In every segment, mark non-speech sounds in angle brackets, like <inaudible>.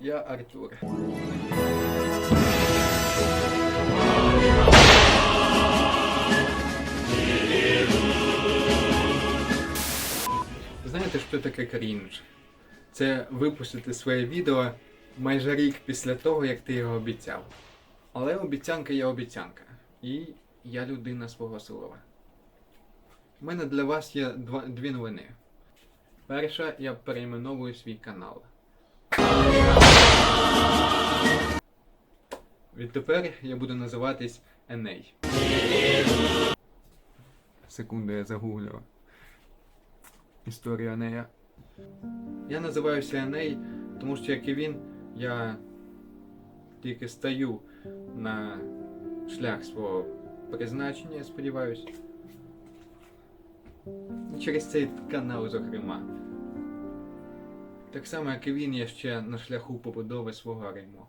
я Артур. Знаєте, що таке крінж? Це випустити своє відео майже рік після того, як ти його обіцяв. Але обіцянка є обіцянка. І я людина свого слова. У мене для вас є два, дві новини. Перша, я перейменовую свій канал. Відтепер я буду називатись Еней. Секунду, я загуглю. Історія Енея. Я називаюся Еней, тому що як і він, я тільки стаю на шлях свого призначення, я сподіваюся. І через цей канал, зокрема. Так само, як і він, я ще на шляху побудови свого Риму.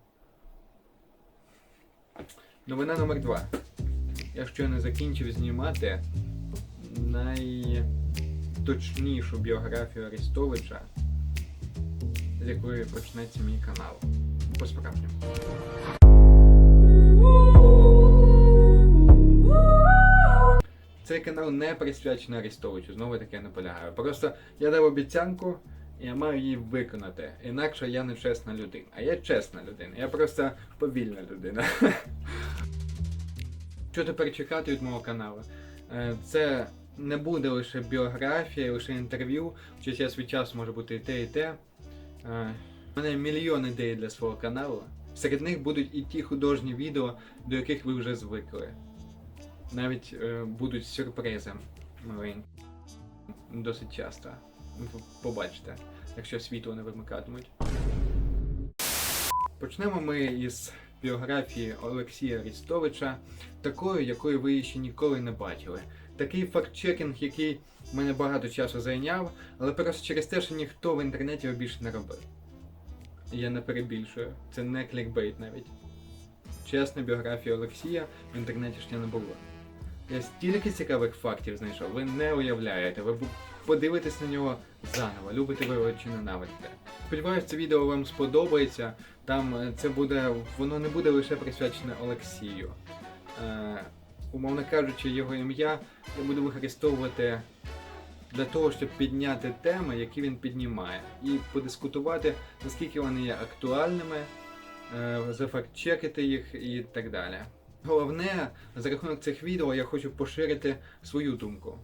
Новина номер два. Я щойно закінчив знімати найточнішу біографію Арестовича, з якої почнеться мій канал. По-справжньому. Цей канал не присвячений Арестовичу, знову таки я наполягаю. Просто я дав обіцянку, я маю її виконати. Інакше я не чесна людина. А я чесна людина. Я просто повільна людина. <laughs> Що тепер чекати від мого каналу? Е, Це не буде лише біографія, лише інтерв'ю. Хоча час від часу може бути і те, і те. Е, У мене мільйон ідей для свого каналу. Серед них будуть і ті художні відео, до яких ви вже звикли. Навіть е, будуть сюрпризи маленькі. Досить часто. Побачите, якщо світло не вимикатимуть. Почнемо ми із біографії Олексія Рістовича, такою, якої ви ще ніколи не бачили. Такий фактчекінг, який мене багато часу зайняв, але просто через те, що ніхто в інтернеті його більше не робив. Я не перебільшую, це не клікбейт навіть. Чесна біографія Олексія в інтернеті ще не було. Я стільки цікавих фактів знайшов, ви не уявляєте. Ви подивитесь на нього заново, любите ви його чи ненавидите. Сподіваюсь, це відео вам сподобається. Там е, це буде, воно не буде лише присвячене Олексію. Е, умовно кажучи, його ім'я я буду використовувати для того, щоб підняти теми, які він піднімає, і подискутувати, наскільки вони є актуальними, е, зафактчекати їх і так далі. Головне, за рахунок цих відео я хочу поширити свою думку.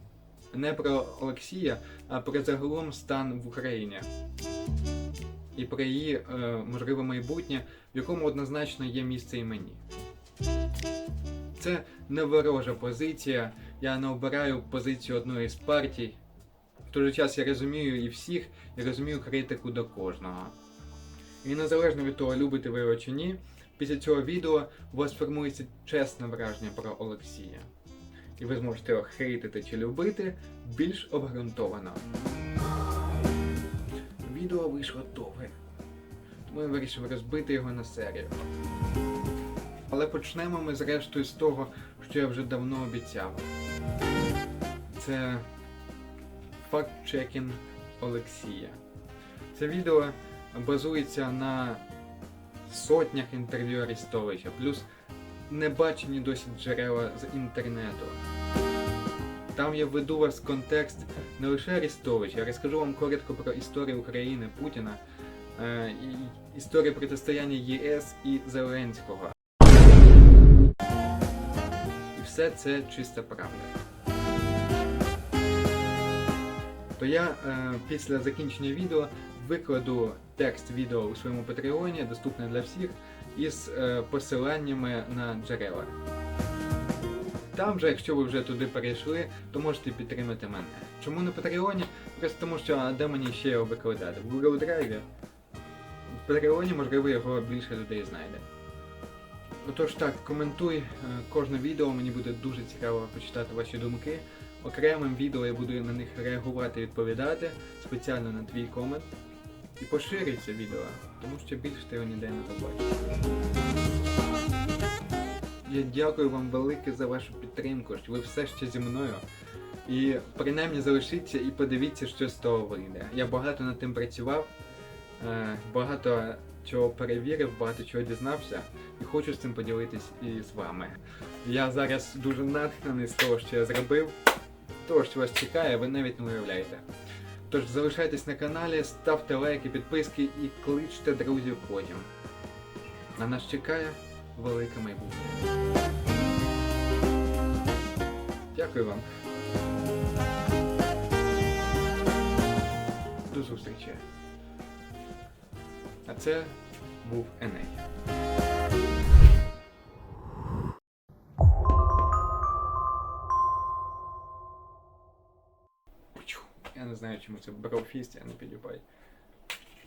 Не про Олексія, а про загалом стан в Україні. І про її е, можливе майбутнє, в якому однозначно є місце і мені. Це не ворожа позиція. Я не обираю позицію одної з партій. В той же час я розумію і всіх, і розумію критику до кожного. І незалежно від того, любите ви його чи ні, після цього відео у вас формується чесне враження про Олексія. І ви зможете його хейтити чи любити більш обґрунтовано. Відео вийшло довге, тому я вирішив розбити його на серію. Але почнемо ми зрештою з того, що я вже давно обіцяв. Це факт-чекінг Олексія. Це відео базується на сотнях інтерв'ю Арестовича, плюс небачені досі джерела з інтернету. Там я введу вас контекст не лише Арестовича, я розкажу вам коротко про історію України Путіна, е, історію протистояння ЄС і Зеленського. І все це чиста правда. То я е, після закінчення відео викладу текст відео у своєму Патреоні, доступне для всіх, із е, посиланнями на джерела. Там же, якщо ви вже туди перейшли, то можете підтримати мене. Чому на Патреоні? Просто тому, що а де мені ще його викладати? В Google Drive. В Патреоні, можливо, його більше людей знайде. Отож так, коментуй е, кожне відео, мені буде дуже цікаво почитати ваші думки. Окремим відео я буду на них реагувати і відповідати спеціально на твій комент. І поширюй це відео, тому що більше ти його ніде не побачиш. Я дякую вам велике за вашу підтримку, що ви все ще зі мною. І принаймні залишіться і подивіться, що з того вийде. Я багато над тим працював, е, багато чого перевірив, багато чого дізнався і хочу з цим поділитись і з вами. Я зараз дуже натхнений з того, що я зробив, того, що вас чекає, ви навіть не уявляєте. Тож залишайтесь на каналі, ставте лайки, підписки і кличте друзів потім. На нас чекає велике майбутнє. Дякую вам. До зустрічі. А це був Еней. Знаю, чому це броуфіст, а не підібай.